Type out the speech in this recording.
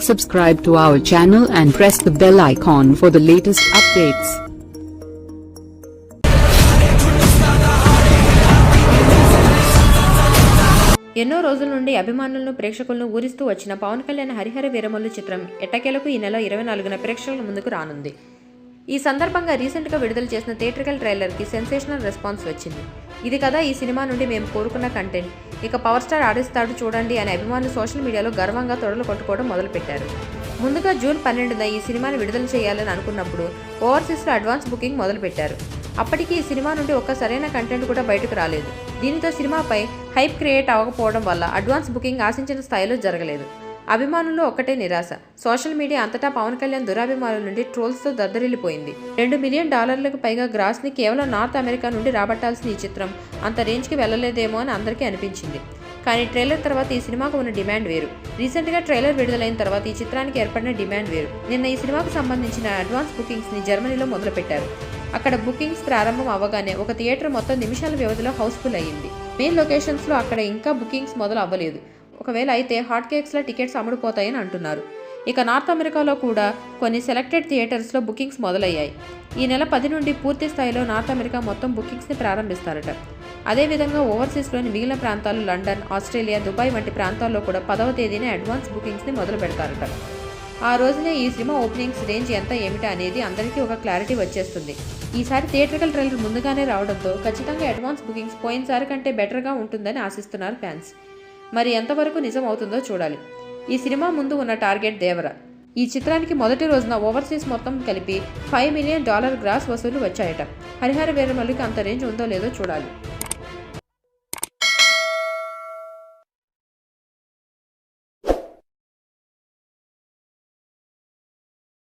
Subscribe to our channel and press the bell icon for the latest updates. ఎన్నో రోజుల నుండి అభిమానులను ప్రేక్షకులను ఊరిస్తూ వచ్చిన పవన్ కళ్యాణ్ హరిహర వీరమల్లు చిత్రం ఎట్టకేలకు ఈ నెల ఇరవై నాలుగున ప్రేక్షకుల ముందుకు రానుంది ఈ సందర్భంగా రీసెంట్గా విడుదల చేసిన థియేట్రికల్ ట్రైలర్కి సెన్సేషనల్ రెస్పాన్స్ వచ్చింది ఇది కదా ఈ సినిమా నుండి మేము కోరుకున్న కంటెంట్. ఇక పవర్ స్టార్ ఆడిస్తాడు చూడండి అని అభిమానులు సోషల్ మీడియాలో గర్వంగా తొడలు కొట్టుకోవడం మొదలుపెట్టారు. ముందుగా జూన్ పన్నెండున ఈ సినిమాని విడుదల చేయాలని అనుకున్నప్పుడు ఓవర్సీస్లో అడ్వాన్స్ బుకింగ్ మొదలుపెట్టారు. అప్పటికి ఈ సినిమా నుండి ఒక్క సరైన కంటెంట్ కూడా బయటకు రాలేదు. దీనితో సినిమాపై హైప్ క్రియేట్ అవ్వకపోవడం వల్ల అడ్వాన్స్ బుకింగ్ ఆశించిన స్థాయిలో జరగలేదు. అభిమానుల్లో ఒక్కటే నిరాశ. సోషల్ మీడియా అంతటా పవన్ కళ్యాణ్ దురాభిమానుల నుండి ట్రోల్స్తో దద్దరిల్లిపోయింది. రెండు మిలియన్ డాలర్లకు పైగా గ్రాస్ని కేవలం నార్త్ అమెరికా నుండి రాబట్టాల్సిన ఈ చిత్రం. అంత రేంజ్కి వెళ్ళలేదేమో అని అందరికీ అనిపించింది. కానీ ట్రైలర్ తర్వాత ఈ సినిమాకు ఉన్న డిమాండ్ వేరు. రీసెంట్గా ట్రైలర్ విడుదలైన తర్వాత ఈ చిత్రానికి ఏర్పడిన డిమాండ్ వేరు. నిన్న ఈ సినిమాకు సంబంధించిన అడ్వాన్స్ బుకింగ్స్ని జర్మనీలో మొదలుపెట్టారు. అక్కడ బుకింగ్స్ ప్రారంభం అవ్వగానే ఒక థియేటర్ మొత్తం నిమిషాల వ్యవధిలో హౌస్ఫుల్ అయ్యింది. మెయిన్ లొకేషన్స్లో అక్కడ ఇంకా బుకింగ్స్ మొదలు అవ్వలేదు ఒకవేళ అయితే హాట్ కేక్స్లో టికెట్స్ అమ్ముడుపోతాయని అంటున్నారు. ఇక నార్త్ అమెరికాలో కూడా కొన్ని సెలెక్టెడ్ థియేటర్స్లో బుకింగ్స్ మొదలయ్యాయి. ఈ నెల పది నుండి పూర్తి స్థాయిలో నార్త్ అమెరికా మొత్తం బుకింగ్స్ని ప్రారంభిస్తారట. అదేవిధంగా ఓవర్సీస్లోని మిగిలిన ప్రాంతాలు లండన్ ఆస్ట్రేలియా దుబాయ్ వంటి ప్రాంతాల్లో కూడా పదవ తేదీనే అడ్వాన్స్ బుకింగ్స్ని మొదలు పెడతారట ఆ రోజునే ఈ సినిమా ఓపెనింగ్స్ రేంజ్ ఎంత ఏమిటా అనేది అందరికీ ఒక క్లారిటీ వచ్చేస్తుంది. ఈసారి థియేట్రికల్ ట్రైలర్ ముందుగానే రావడంతో ఖచ్చితంగా అడ్వాన్స్ బుకింగ్స్ పోయినసారి కంటే బెటర్గా ఉంటుందని ఆశిస్తున్నారు ఫ్యాన్స్. మరి ఎంతవరకు నిజం అవుతుందో చూడాలి. ఈ సినిమా ముందు ఉన్న టార్గెట్ దేవర. ఈ చిత్రానికి మొదటి రోజున ఓవర్సీస్ మొత్తం కలిపి ఫైవ్ మిలియన్ డాలర్ గ్రాస్ వసూలు వచ్చాయట. హరిహర వీరమల్లికి అంత రేంజ్ ఉందో లేదో చూడాలి.